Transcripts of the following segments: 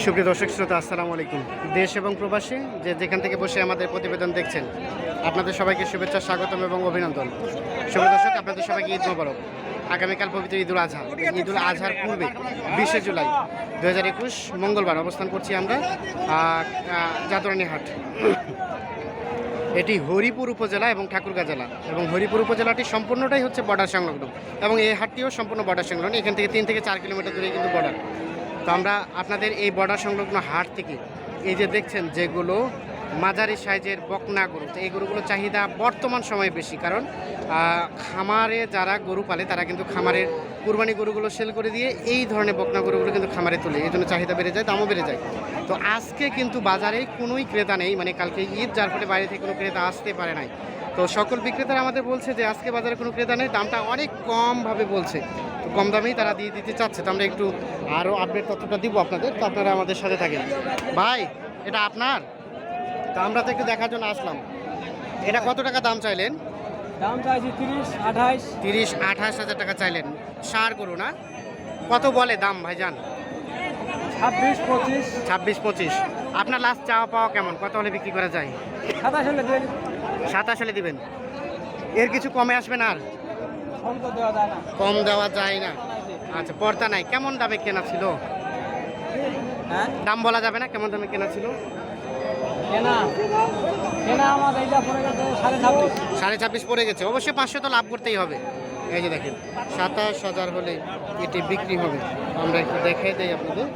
সুপ্রিয় দর্শক শ্রোতা, আসসালামু আলাইকুম। দেশ এবং প্রবাসী যে যেখান থেকে বসে আমাদের প্রতিবেদন দেখছেন, আপনাদের সবাইকে শুভেচ্ছা, স্বাগতম এবং অভিনন্দন। সুপ্রিয় দর্শক, আপনাদের সবাইকে ঈদ মোবারক। আগামীকাল পবিত্র ঈদুল আজহা। ঈদুল আজহার পূর্বে বিশে জুলাই দু হাজার একুশ মঙ্গলবার অবস্থান করছি আমরা জাদুরানী হাট। এটি হরিপুর উপজেলা এবং ঠাকুরগাঁ জেলা। এবং হরিপুর উপজেলাটি সম্পূর্ণটাই হচ্ছে বর্ডার সংলগ্ন। এবং এই হাটটিও সম্পূর্ণ বর্ডার সংলগ্ন। এখান থেকে তিন থেকে চার কিলোমিটার দূরে কিন্তু বর্ডার। তো আমরা আপনাদের এই বর্ডার সংলগ্ন হাট থেকে এই যে দেখছেন যেগুলো মাঝারি সাইজের বকনা গরু, তো এই গরুগুলোর চাহিদা বর্তমান সময়ে বেশি। কারণ খামারে যারা গরু পালে তারা কিন্তু খামারের কুরবানি গরুগুলো সেল করে দিয়ে এই ধরনের বকনা গরুগুলো কিন্তু খামারে তোলে। এই জন্য চাহিদা বেড়ে যায়, দামও বেড়ে যায়। তো আজকে কিন্তু বাজারে কোনোই ক্রেতা নেই মানে কালকে ঈদ, যার ফলে বাইরে থেকে কোনো ক্রেতা আসতে পারে নাই। তো সকল বিক্রেতারা আমাদের বলছে যে আজকে বাজারে কোনো ক্রেতা নেই দামটা অনেক কমভাবে বলছে। তো কম দামেই তারা দিয়ে দিতে চাচ্ছে। তো আমরা একটু আরও আপডেট তথ্যটা দিব আপনাদের তো আপনারা আমাদের সাথে থাকেন। ভাই এটা আপনার? তো আমরা তো একটু দেখার জন্য আসলাম। এটা কত টাকা দাম চাইলেন? দাম চাইছি তিরিশ আঠাইশ। তিরিশ আঠাশ হাজার টাকা চাইলেন। সার গরু না? কত বলে দাম ভাইজান ছাব্বিশ পঁচিশ। ছাব্বিশ পঁচিশ। আপনার লাস্ট চাওয়া পাওয়া কেমন? কত হলে বিক্রি করা যায়? সাতাশ হলে সাতাশ হলে দিবেন। এর কিছু কমে আসবে না আর? ফোন তো দেওয়া যায় না। কম দেওয়া যায় না। আচ্ছা পর্দা নাই। কেমন দামে কেনা ছিল? হ্যাঁ? দাম বলা যাবে না কেমন দামে কেনা ছিল? কেনা। কেনা আমার এইটা পড়ে গেছে সাড়ে ছাব্বিশ। পড়ে গেছে। অবশ্যই পাঁচশো তো লাভ করতেই হবে। এই যে দেখেন সাতাশ হাজার হলে এটি বিক্রি হবে। আমরা একটু দেখাই দিই আপনাদের।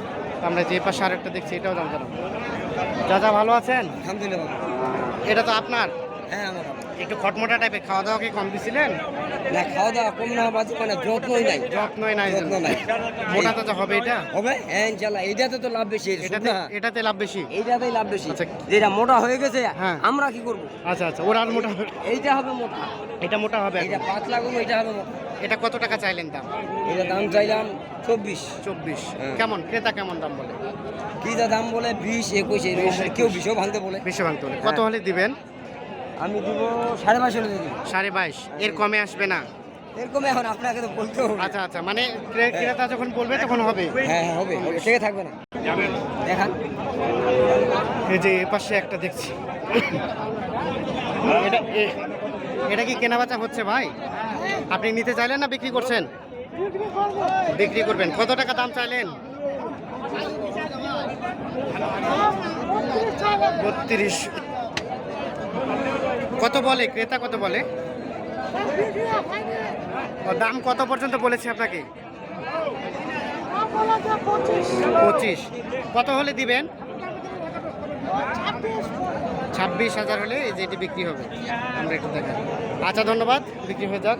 আমরা যে পাশে আরেকটা দেখছি এটাও দাম জানাব চাচা ভালো আছেন? আলহামদুলিল্লাহ এটা তো আপনার? হ্যাঁ আমার একটু খটমটা টাইপের খাওয়া দাওয়া কি কম দিছিলেন? না খাওয়া দাওয়া কম না বাদ মানে যত্নই নাই। যত্নই নাই যত্ন নাই। মোটা তাজা হবে এটা? হবে হ্যাঁ ইনশাল্লাহ। এইটাতে তো লাভ বেশি এটাতে এটাতে লাভ বেশি? এইটাতেই লাভ বেশি। আচ্ছা। যেটা মোটা হয়ে গেছে হ্যাঁ। আমরা কি করব? আচ্ছা আচ্ছা ওর আর মোটা এইটা হবে মোটা। এটা মোটা হবে এখন। পাতলা করব এটা হবে মোটা। এটা কত টাকা চাইলেন দাম? এটা দাম চাইলাম চব্বিশ। চব্বিশ। হ্যাঁ। কেমন? ক্রেতা কেমন দাম বলে? কি দাম বলে বিশ একুশ কেউ বিশও ভাঙতে বলে। বেশি ভাঙতে হলে কত হলে দিবেন? আমি দিব সাড়ে হলে দিব। সাড়ে বাইশ। এর কমে আসবে না? এরকম এখন আপনাকে তো বলতে হবে। আচ্ছা আচ্ছা। মানে ক্রে- ক্রেতা যখন বলবে তখন হবে? হ্যাঁ হ্যাঁ হবে হবে। থেকে থাকবে না। দেখান। এই যে এ পাশে একটা দেখছি। এটা এটা কি কেনা বেচা হচ্ছে ভাই? আপনি নিতে চাইলেন না বিক্রি করছেন? বিক্রি করবেন। কত টাকা দাম চাইলেন? বত্রিশ কত বলে? ক্রেতা কত বলে? দাম কত পর্যন্ত বলেছে আপনাকে? পঁচিশ। কত হলে দিবেন? ছাব্বিশ হাজার হলে এই যে এটি বিক্রি হবে। আমরা একটু দেখাই। আচ্ছা ধন্যবাদ। বিক্রি হয়ে যাক।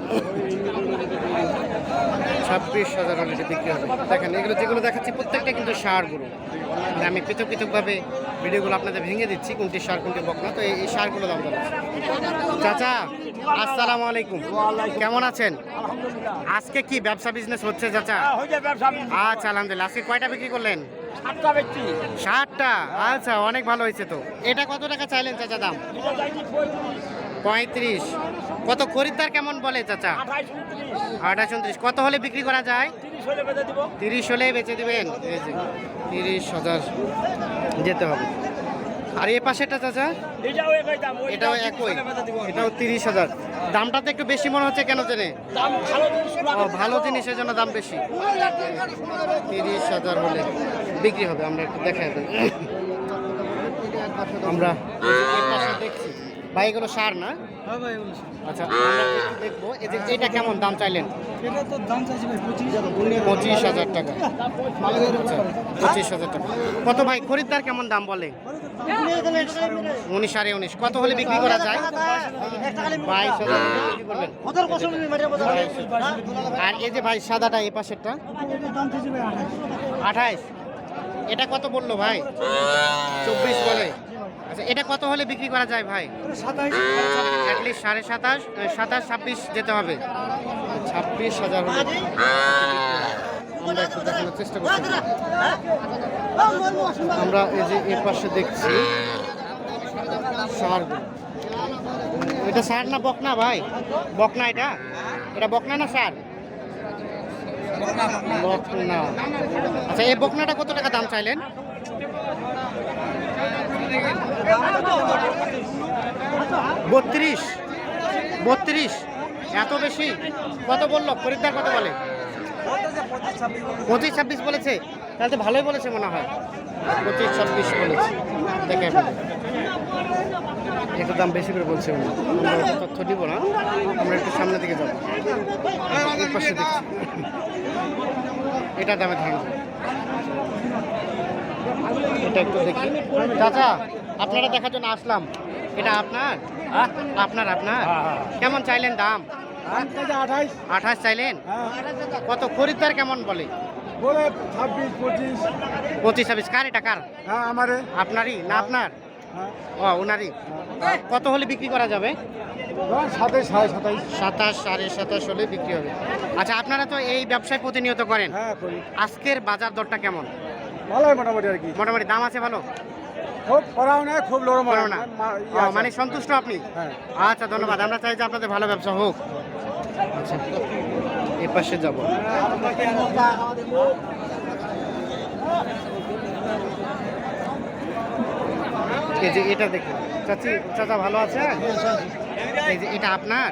ছাব্বিশ হাজার এটি বিক্রি হবে। দেখেন এগুলো যেগুলো দেখাচ্ছি প্রত্যেকটা কিন্তু সারগুলো মানে আমি পৃথক পৃথকভাবে ভিডিওগুলো আপনাদের ভেঙে দিচ্ছি কোনটি সার কোনটি বকনা তো এই সারগুলো দাম জানাচ্ছি চাচা আসসালামু আলাইকুম। কেমন আছেন? আজকে কি ব্যবসা বিজনেস হচ্ছে চাচা? আচ্ছা আলহামদুলিল্লাহ। আজকে কয়টা বিক্রি করলেন? ষাটটা আচ্ছা অনেক ভালো হয়েছে তো। এটা কত টাকা চাইলেন চাচা দাম? পঁয়ত্রিশ। কত খরিদ্দার কেমন বলে চাচা? আঠাশ উনত্রিশ। কত হলে বিক্রি করা যায়? তিরিশ হলে বেচে দিবেন। তিরিশ হাজার যেতে হবে। আর এ পাশেটা চাচা? এটাও একই এটাও তিরিশ হাজার। দামটা তো একটু বেশি মনে হচ্ছে কেন জেনে? ভালো জিনিসের জন্য দাম বেশি। তিরিশ হাজার হলে বিক্রি হবে। আমরা একটু দিই। আমরা দেখছি। ভাই এগুলো সার না? আচ্ছা দেখব। এই যে এটা কেমন দাম চাইলেন? পঁচিশ। হাজার টাকা। আচ্ছা পঁচিশ হাজার টাকা। কত ভাই খরিদ্দার কেমন দাম বলে? উনিশ সাড়ে উনিশ। কত হলে বিক্রি করা যায়? বাইশ। আর এই যে ভাই সাদাটা এই পাশেরটা? আঠাইশ। এটা কত বলল ভাই? চব্বিশ বলে। আচ্ছা এটা কত হলে বিক্রি করা যায় ভাই? অ্যাটলিস্ট সাড়ে সাতাশ সাতাশ ছাব্বিশ যেতে হবে। ছাব্বিশ হাজার আমরা একটু দেখানোর চেষ্টা করছি। আমরা এই যে এর পাশে দেখছি সার এটা সার না বকনা ভাই? বকনা এটা? এটা বকনা না সার? বকনা। আচ্ছা এই বকনাটা কত টাকা দাম চাইলেন? বত্রিশ। বত্রিশ। এত বেশি? কত বলল? খরিদ্দার কত বলে? পঁচিশ ছাব্বিশ বলেছে। তাহলে তো ভালোই বলেছে মনে হয়। পঁচিশ ছাব্বিশ বলেছে। দেখে একটু দাম বেশি করে বলছে আমরা তথ্য দিব না। আমরা একটু সামনের দিকে যাব। এটা দামে ধারণা এটা একটু দেখি। চাচা আপনারা দেখার জন্য আসলাম। এটা আপনার? আপনার আপনার? কেমন চাইলেন দাম? আঠাশ চাইলেন? কত? খরিদ্দার কেমন বলে? বলে ছাব্বিশ পঁচিশ। পঁচিশ ছাব্বিশ। কার এটা কার? হ্যাঁ আমারে আপনারই না আপনার? হ্যাঁ। ও ওনারই কত হলে বিক্রি করা যাবে? সাতাইশ সাড়ে সাতাইশ সাতাশ সাড়ে সাতাশ হলে বিক্রি হবে। আচ্ছা আপনারা তো এই ব্যবসায় প্রতিনিয়ত করেন। হ্যাঁ আজকের বাজার দরটা কেমন? ভালোই মোটামুটি আর কি। মোটামুটি দাম আছে ভালো? খুব করাও না খুব লড়ম না? মানে সন্তুষ্ট আপনি? হ্যাঁ। আচ্ছা ধন্যবাদ। আমরা চাই যে আপনাদের ভালো ব্যবসা হোক। আচ্ছা। এ পাশে যাব। এই যে এটা দেখুন। চাচি চাচা ভালো আছে? এই যে এটা আপনার?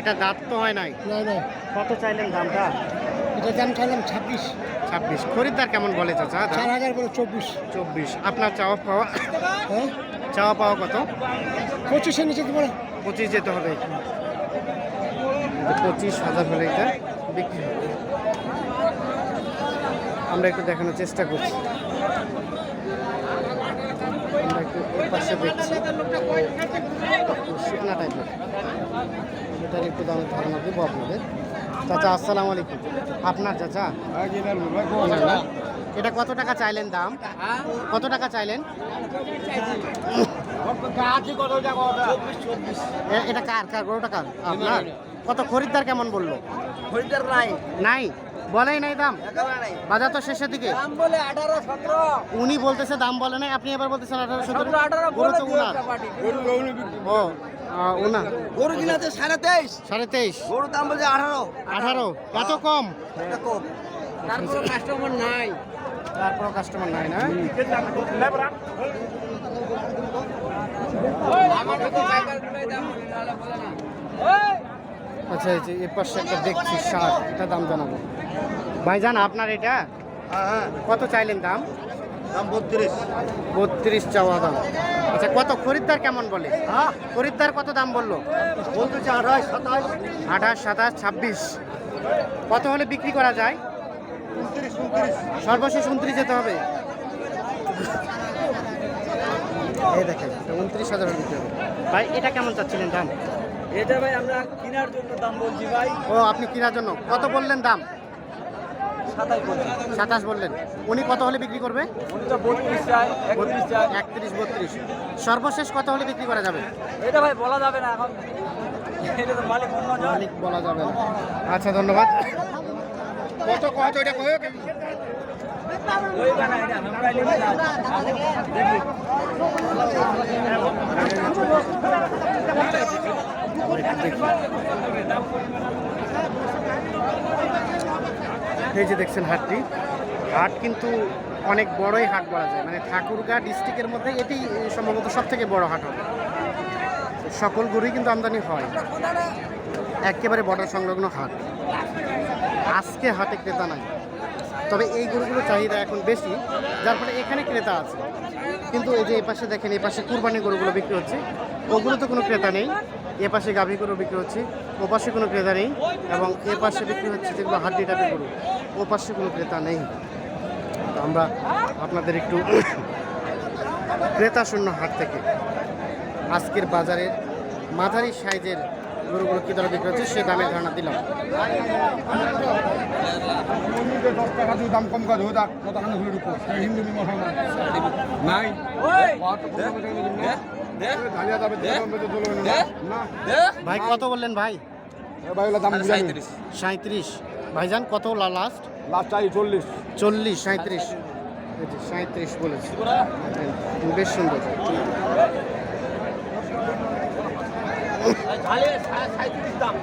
এটা দাঁত তো হয় নাই। না না কত চাইলেন দামটা? এটা দাম চাইলাম ছাব্বিশ। ছাব্বিশ। খরিদ্দার কেমন বলে চাচা? দাম চার হাজার বলে চব্বিশ। চব্বিশ। আপনার চাওয়া পাওয়া হ্যাঁ? চাওয়া পাওয়া কত? পঁচিশের নিচে না পঁচিশ যেতে হবে। পঁচিশ হাজার হলে এটা বিক্রি হবে। আমরা একটু দেখানোর চেষ্টা করছি। আমরা একটু পাশে দেখছি। একটু টাইপের। এটার একটু দামের ধারণা দেবো আপনাদের। চাচা আসসালামু আলাইকুম। আপনার চাচা? এটা কত টাকা চাইলেন দাম? কত টাকা চাইলেন? এটা কার? কার? গরুটা কার? আপনার? কত? খরিদ্দার কেমন বলল? হরিদার নাই। নাই? বলেই নাই দাম? বাজার তো শেষের দিকে। উনি বলতেছে দাম বলে নাই আপনি এবার বলতেছেন আঠারো সতেরো। সতেরো গরু সাড়ে তেইশ। সাড়ে তেইশ। গরুর দাম বলছে আঠারো। আঠারো? এত কম? এটা কম। তারপরে কাস্টমার নাই। তারপর কাস্টমার নাই না? আচ্ছা এই এর পাশে একটা দেখছি শার্ট। এটা দাম জানাব। ভাইজান আপনার এটা? হ্যাঁ। কত চাইলেন দাম? দাম বত্রিশ। বত্রিশ চাওয়া দাম। আচ্ছা কত? খরিদ্দার কেমন বলে? হ্যাঁ? খরিদ্দার কত দাম বলল? বলতেছে আঠাশ সাতাশ। আঠাশ সাতাশ ছাব্বিশ। কত হলে বিক্রি করা যায়? উনত্রিশ উনত্রিশ। সর্বশেষ উনত্রিশ যেতে হবে? এই দেখেন উনত্রিশ হাজার বিক্রি হবে। ভাই এটা কেমন চাচ্ছিলেন দাম? এটা ভাই আমরা কেনার জন্য দাম বলছি ভাই। ও আপনি কেনার জন্য। কত বললেন দাম? সাতাশ বললেন। উনি কত হলে বিক্রি করবে? একত্রিশ বত্রিশ। সর্বশেষ কত হলে বিক্রি করা যাবে? এটা ভাই বলা যাবে না এখন। মালিক বলা যাবে না। আচ্ছা ধন্যবাদ। কত কত এটা কয় দেখি এই যে দেখছেন হাটটি, হাট কিন্তু অনেক বড়ই হাট বলা যায়। মানে ঠাকুরগাঁ ডিস্ট্রিক্টের মধ্যে এটি সম্ভবত সব থেকে বড় হাট হবে। সকল গরুই কিন্তু আমদানি হয়। একেবারে বর্ডার সংলগ্ন হাট। আজকে হাটে ক্রেতা নাই। তবে এই গরুগুলোর চাহিদা এখন বেশি। যার ফলে এখানে ক্রেতা আছে। কিন্তু এই যে এই পাশে দেখেন এই পাশে কুরবানি গরুগুলো বিক্রি হচ্ছে। ওগুলো তো কোনো ক্রেতা নেই। এ পাশে গাভী গরু বিক্রি হচ্ছে ও পাশে কোনো ক্রেতা নেই এবং এ পাশে বিক্রি হচ্ছে যেগুলো হাড্ডি টাইপের গরু ও পাশে কোনো ক্রেতা নেই। তো আমরা আপনাদের একটু ক্রেতা শূন্য হাট থেকে আজকের বাজারে মাঝারি সাইজের গরুগুলো কী দরে বিক্রি হচ্ছে সে দামের ধারণা দিলাম। দশ টাকা দিয়ে দাম কম কতখানি হিন্দু মুসলমান নাই ভাই কত বললেন ভাই? সাঁত্রিশ ভাইজান কত লাস্ট লাস্ট চল্লিশ। চল্লিশ সাঁত্রিশ সাঁত্রিশ বলেছি। বেশ সুন্দর। সাঁত্রিশ দাম।